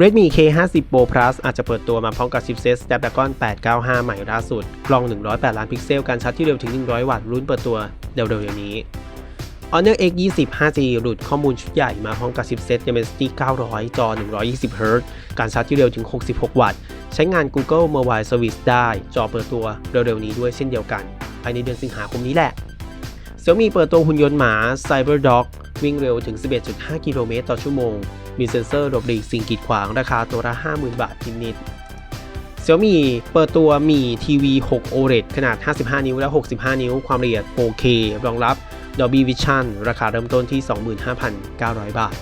Redmi K50 Pro Plus อาจจะเปิดตัวมาพร้อมกับชิปเซ็ต Snapdragon 895 ใหม่ล่าสุด กล้อง 108 ล้านพิกเซล การชาร์จที่เร็วถึง 100 วัตต์ รุ่นเปิดตัวเร็วๆอย่างนี้ Honor X20 5G หลุดข้อมูลชุดใหญ่มาพร้อมกับชิปเซ็ต Dimensity 900 จอ 120 Hz การชาร์จที่เร็วถึง 66 วัตต์ ใช้งาน Google Mobile Service ได้ จอเปิดตัวเร็วๆนี้ด้วยเช่นเดียวกัน ภายในเดือนสิงหาคมนี้แหละ Xiaomi เปิดตัวหุ่นยนต์หมา CyberDog วิ่งเร็วถึง 11.5 กิโลเมตรต่อชั่วโมง มีเซ็นเซอร์หลบหลีกสิ่งกีดขวางราคาตัวละ 50,000 บาทนิดๆ Xiaomi เปิดตัวมีทีวี 6 OLED ขนาด 55 นิ้วและ 65 นิ้ว ความละเอียด 4K รองรับ Dolby Vision ราคาเริ่มต้นที่ 25,900 บาท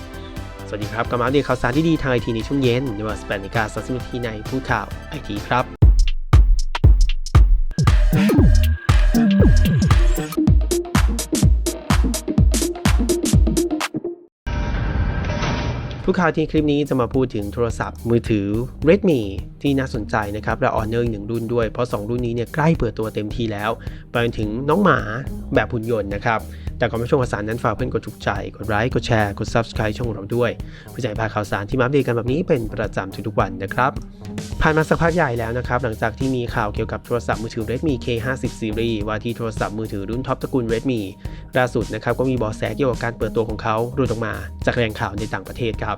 สวัสดีครับกลับมาอัปเดตข่าวสารที่ดีทางไอทีในช่วงเย็นในวัน18นาฬิกา30นาทีในพูดข่าวไอทีครับ ทุกข่าวที่คลิปนี้จะมาพูดถึงโทรศัพท์มือถือ Redmi ที่น่าสนใจนะครับและ Honor อีกหนึ่งรุ่นด้วย เพราะ 2 รุ่นนี้เนี่ยใกล้เปิดตัวเต็มทีแล้ว ไปถึงน้องหมาแบบหุ่นยนต์นะครับ แต่ก่อนไปชมข่าวสารนั้นฝากเพื่อนกดถูกใจ กดไลค์กดแชร์กด Subscribe ช่องเราด้วยเพื่อจะให้พาข่าวสารที่มาอัปเดตกันแบบนี้เป็นประจำทุกๆวันนะครับ ผ่านมาสักพักใหญ่แล้วนะครับ หลังจากที่มีข่าวเกี่ยวกับโทรศัพท์มือถือ Redmi K50 Series ว่าที่โทรศัพท์มือถือรุ่นท็อปตระกูล Redmi ล่าสุดนะครับก็มีเบอแสเกี่ยวกับการเปิดตัวของเขารุดออกมาจากแหล่งข่าวในต่างประเทศครับ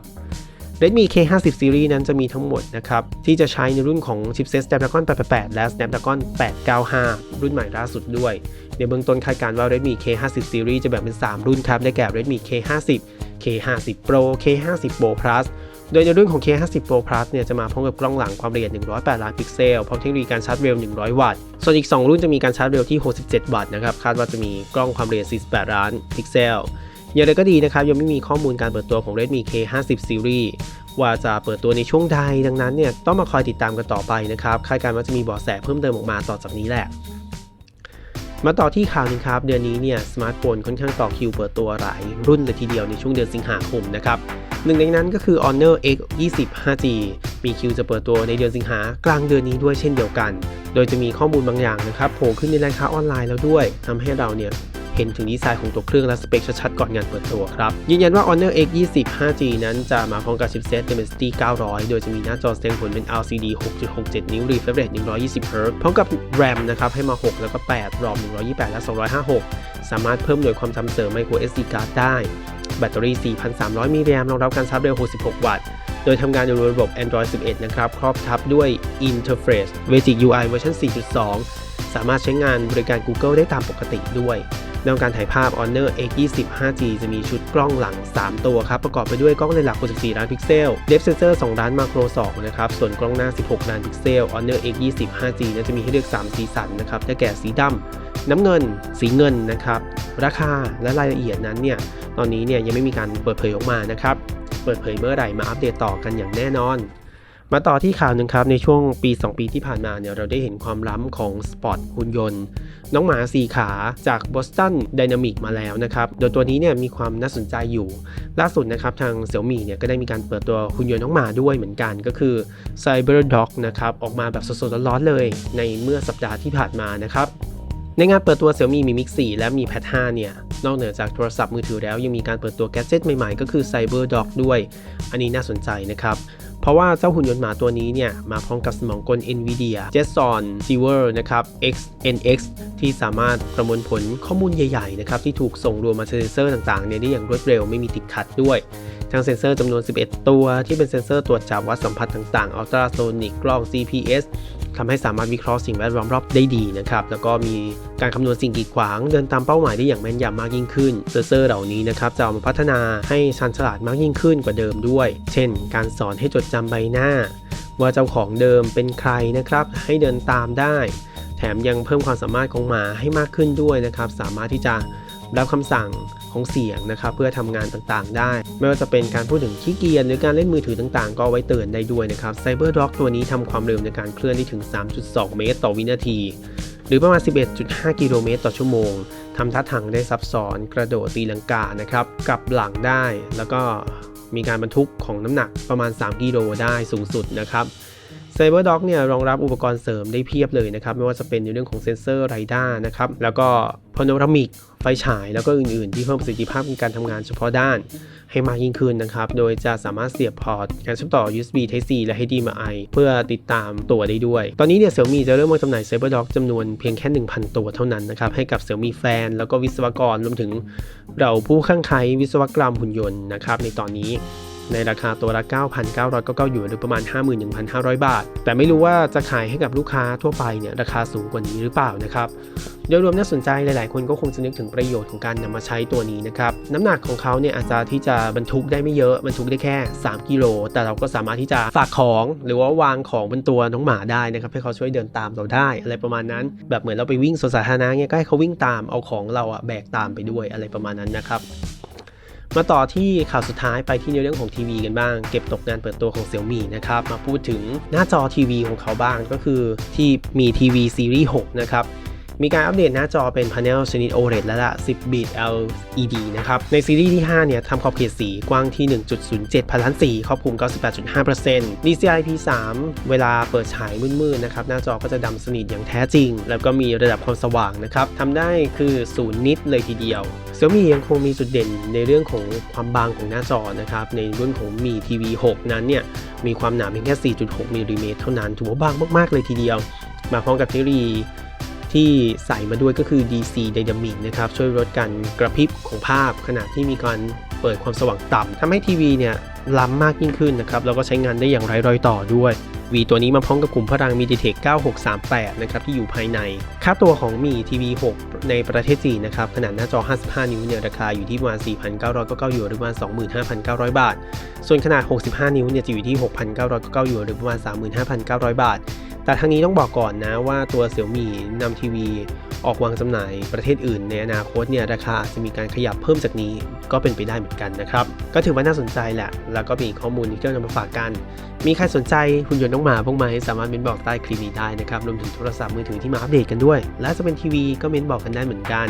Redmi K50 Series นั้นจะมีทั้งหมดนะครับที่จะใช้ในรุ่นของชิปเซ็ต Snapdragon 888 และ Snapdragon 895 รุ่นใหม่ล่าสุดด้วย ในเบื้องต้นคาดการณ์ว่า Redmi K50 Series จะแบ่งเป็น 3 รุ่นครับได้แก่ Redmi K50 K50 Pro K50 Pro Plus โดยในรุ่นของ K50 Pro Plus เนี่ยจะมาพร้อมกับกล้องหลังความละเอียด 108 ล้านพิกเซล พร้อมเทคโนโลยีการชาร์จเร็ว 100 วัตต์ ส่วนอีก 2 รุ่นจะมีการชาร์จเร็วที่ 67 วัตต์นะครับ คาดว่าจะมีกล้องความละเอียด 48 ล้านพิกเซล อย่างไรก็ดีนะครับ ยังไม่มีข้อมูลการเปิดตัวของ Redmi K50 Series ว่าจะเปิดตัวในช่วงใด ดังนั้นเนี่ยต้องมาคอยติดตามกันต่อไปนะครับ คาดการณ์ว่าจะมีเบาะแสเพิ่มเติมออกมาต่อจากนี้แหละ มาต่อที่ข่าวนึงครับ เดือนนี้เนี่ยสมาร์ทโฟนค่อนข้างต่อคิวเปิดตัวหลายรุ่นเลยทีเดียวในช่วงเดือนสิงหาคมนะครับหนึ่งในนั้นก็คือ Honor X20 5G มีคิวจะเปิดตัวในเดือนสิงหากลางเดือนนี้ด้วยเช่นเดียวกัน โดยจะมีข้อมูลบางอย่างนะครับโผล่ขึ้นในร้านค้าออนไลน์แล้วด้วยทำให้เราเนี่ย เห็นถึงดีไซน์ของตัวเครื่องและสเปคชัดๆก่อนงานเปิดตัวครับ ยืนยันว่า Honor X20 5G นั้นจะมาพร้อมกับชิปเซต Dimensity 900 โดยจะมีหน้าจอแสดงผลเป็น LCD 6.67 นิ้ว refresh rate 120 Hz พร้อมกับ RAM นะครับให้มา 6 แล้วก็ 8 ROM 128 และ 256 สามารถเพิ่มหน่วยความจำเสริม micro SD card ได้ แบตเตอรี่ 4,300 มิลลิแอมป์รองรับการชาร์จเร็ว 66 วัตต์โดยทำงานอยู่ในระบบ Android 11 นะครับ ครอบทับด้วย Interface Basic UI เวอร์ชัน4.2 สามารถใช้งานบริการ Google ได้ตามปกติด้วย ในการถ่ายภาพ Honor X20 5G จะมีชุดกล้องหลัง 3 ตัวครับ ประกอบไปด้วยกล้องเลนส์หลัก 64 ล้านพิกเซล Depth Sensor 2ล้านมาโคร 2 นะครับ ส่วนกล้องหน้า 16 ล้านพิกเซล Honor X20 5G นั้นจะมีให้เลือก 3 สีสันนะครับ ได้แก่สีดำน้ำเงิน สีเงินนะครับ ราคาและรายละเอียดนั้นเนี่ย ตอนนี้เนี่ยยังไม่มีการเปิดเผยออกมานะครับ เปิดเผยเมื่อไหร่มาอัปเดตต่อกันอย่างแน่นอน มาต่อที่ข่าวหนึ่งครับในช่วงปี 2 ปีที่ผ่านมาเนี่ยเราได้เห็นความล้ำของสปอร์ตหุ่นยนต์ น้องหมาสีขาจาก Boston Dynamic มาแล้วนะครับ โดยตัวนี้เนี่ยมีความน่าสนใจอยู่ ล่าสุดนะครับทาง Xiaomi เนี่ยก็ได้มีการเปิดตัวหุ่นยนต์น้องหมาด้วยเหมือนกันก็คือ CyberDog นะครับ ออกมาแบบสดๆร้อนๆเลย ในเมื่อสัปดาห์ที่ผ่านมานะครับในงานเปิดตัว Xiaomi Mi Mix 4 และ Mi Pad 5เนี่ย นอกเหนือจากโทรศัพท์มือถือแล้วยังมีการเปิดตัวแกดเจิตใหม่ๆ ก็คือ CyberDog ด้วย อันนี้น่าสนใจนะครับ เพราะว่าเจ้าหุ่นยนต์หมาตัวนี้เนี่ยมาพร้อมกับสมองกล NVIDIA Jetson Silver นะครับ XNX ที่สามารถประมวลผลข้อมูลใหญ่ๆนะครับที่ถูกส่งรวมมาเซ็นเซอร์ต่างๆเนี่ยได้อย่างรวดเร็วไม่มีติดขัดด้วยทั้งเซ็นเซอร์จำนวน 11 ตัวที่เป็นเซ็นเซอร์ตรวจจับวัดสัมผัสต่างๆอัลตราโซนิกกล้อง GPS ทำให้สามารถวิเคราะห์สิ่งแวดล้อมรอบได้ดีนะครับแล้วก็มีการคำนวณสิ่งกีดขวางเดินตามเป้าหมายได้อย่างแม่นยำมากยิ่งขึ้นเซนเซอร์เหล่านี้นะครับจะเอามาพัฒนาให้ชันฉลาดมากยิ่งขึ้นกว่าเดิมด้วย เช่น การสอนให้จดจำใบหน้า ว่าเจ้าของเดิมเป็นใครนะครับให้เดินตามได้ แถมยังเพิ่มความสามารถของหมาให้มากขึ้นด้วยนะครับสามารถที่จะ รับคำสั่งของเสียงนะครับเพื่อทำงานต่างๆ ได้ ไม่ว่าจะเป็นการพูดถึงขี้เกียจหรือการเล่นมือถือต่างๆ ก็ไว้เตือนได้ด้วยนะครับ CyberDog ตัวนี้ทำความเร็วในการเคลื่อนได้ถึง 3.2 เมตร ต่อวินาที หรือประมาณ 11.5 กิโลเมตรต่อชั่วโมงทำท่าทางได้ซับซ้อนกระโดดตีลังกานะครับกลับหลังได้แล้วก็มีการบรรทุกของน้ำหนักประมาณ 3 กิโลได้สูงสุดนะครับ CyberDog เนี่ยรองรับอุปกรณ์เสริมได้เพียบเลยนะครับ ไม่ว่าจะเป็นในเรื่องของเซนเซอร์ไรด้านะครับ แล้วก็พาโนรามิกไฟฉาย แล้วก็อื่นๆ ที่เพิ่มประสิทธิภาพในการทำงานเฉพาะด้านให้มากยิ่งขึ้นนะครับ โดยจะสามารถเสียบพอร์ต การเชื่อมต่อ USB Type C และ HDMI เพื่อติดตามตัวได้ด้วย ตอนนี้เนี่ย Xiaomi จะเริ่มวางจำหน่าย CyberDog จำนวนเพียงแค่ 1,000 ตัวเท่านั้นนะครับ ให้กับ Xiaomi แฟน แล้วก็วิศวกรรวมถึงเราผู้ข้างใครวิศวกรรมหุ่นยนต์นะครับในตอนนี้ ในราคาตัวละ 9,999หยวนหรือประมาณ 51,500 บาท แต่ไม่รู้ว่าจะขายให้กับลูกค้าทั่วไปเนี่ยราคาสูงกว่านี้หรือเปล่านะครับโดยรวมน่าสนใจหลาย ๆ คนก็คงจะนึกถึงประโยชน์ของการนำมาใช้ตัวนี้นะครับน้ำหนักของเขาเนี่ยอาจจะที่จะบรรทุกได้ไม่เยอะบรรทุกได้แค่ 3 กิโล แต่เราก็สามารถที่จะฝากของหรือว่าวางของบนตัวน้องหมาได้นะครับให้เขาช่วยเดินตามเราได้ อะไรประมาณนั้น แบบเหมือนเราไปวิ่งสวนสาธารณะเนี่ยก็ให้เขาวิ่งตามเอาของเราอะแบกตามไปด้วยอะไรประมาณนั้นนะครับ มาต่อที่ข่าวสุดท้ายไปที่ในเรื่องของทีวีกันบ้าง เก็บตกงานเปิดตัวของเซี่ยมี่นะครับมาพูดถึงหน้าจอทีวีของเขาบ้างก็คือที่มีทีวีซีรีส์6นะครับ มีการอัปเดตหน้าจอเป็นพาเนลชนิด OLED แล้วละ 10 บิต LED นะครับ ในซีรีส์ที่ 5 เนี่ยทำขอบเขตสีกว้างที่ 1.07 พันล้านสีครอบคลุม 98.5% DCI P3 เวลาเปิดฉายมืดๆนะครับ หน้าจอก็จะดำสนิทอย่างแท้จริง แล้วก็มีระดับความสว่างนะครับทำได้คือศูนย์นิตเลยทีเดียว Xiaomi ยังคงมีจุดเด่นในเรื่องของความบางของหน้าจอนะครับ ในรุ่นของมี TV 6นั้นเนี่ย มีความหนาเพียงแค่ 4.6มิลลิเมตรเท่านั้น ถือว่าบางมากๆเลยทีเดียว มาพร้อมกับเทคโนโลยี ที่ใส่มาด้วยก็คือ DC Dynamic นะครับ ช่วยลดการกระพริบของภาพขณะที่มีการเปิดความสว่างต่ำทำให้ทีวีเนี่ยล้ำมากยิ่งขึ้นนะครับ แล้วก็ใช้งานได้อย่างไร้รอยต่อด้วยวีตัวนี้มาพร้อมกับกลุ่มพลัง MediaTek 9638 นะครับ ที่อยู่ภายใน ค่าตัวของมี TV 6 ในประเทศจีนนะครับ ขนาดหน้าจอ 55 นิ้วเนี่ย ราคาอยู่ที่ประมาณ 4,999หยวนหรือประมาณ 25,900 บาท ส่วนขนาด 65 นิ้วเนี่ย จะอยู่ที่ 6,999หยวนหรือประมาณ 35,900 บาท แต่ทั้งนี้ต้องบอกก่อนนะว่าตัว Xiaomi นำทีวีออกวางจำหน่ายประเทศอื่น ในอนาคตเนี่ยราคาอาจจะมีการขยับเพิ่มจากนี้ก็เป็นไปได้เหมือนกันนะครับ ก็ถือว่าน่าสนใจแหละ แล้วก็มีข้อมูลที่เรานำมาฝากกัน มีใครสนใจหุ่นยนต์น้องหมาบ้างไหมสามารถเม้นบอกใต้คลิปนี้ได้นะครับรวมถึงโทรศัพท์มือถือที่มาอัปเดตกันด้วย และจะเป็นทีวีก็เม้นบอกกันได้เหมือนกัน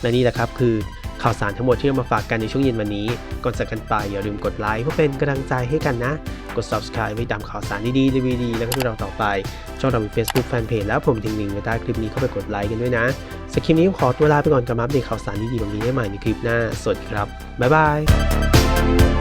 และนี่แหละครับคือ ข่าวสารทั้งหมดที่เรามาฝากกันในช่วงเย็นวันนี้ ก่อนจากกันไปอย่าลืมกดไลค์เพื่อเป็นกำลังใจให้กันนะ กด subscribe ไว้ตามข่าวสารดีๆรีวิวดีๆแล้วก็ที่เราต่อไป ช่องเรามี Facebook Fanpage แล้วผมทิ้งลิงก์ไว้ใต้คลิปนี้เข้าไปกดไลค์กันด้วยนะสคลิปนี้ขอตัวลาไปก่อนกับมาอัปเดตข่าวสารดีๆแบบนี้ได้ใหม่ในคลิปหน้า สวัสดีครับบ๊ายบาย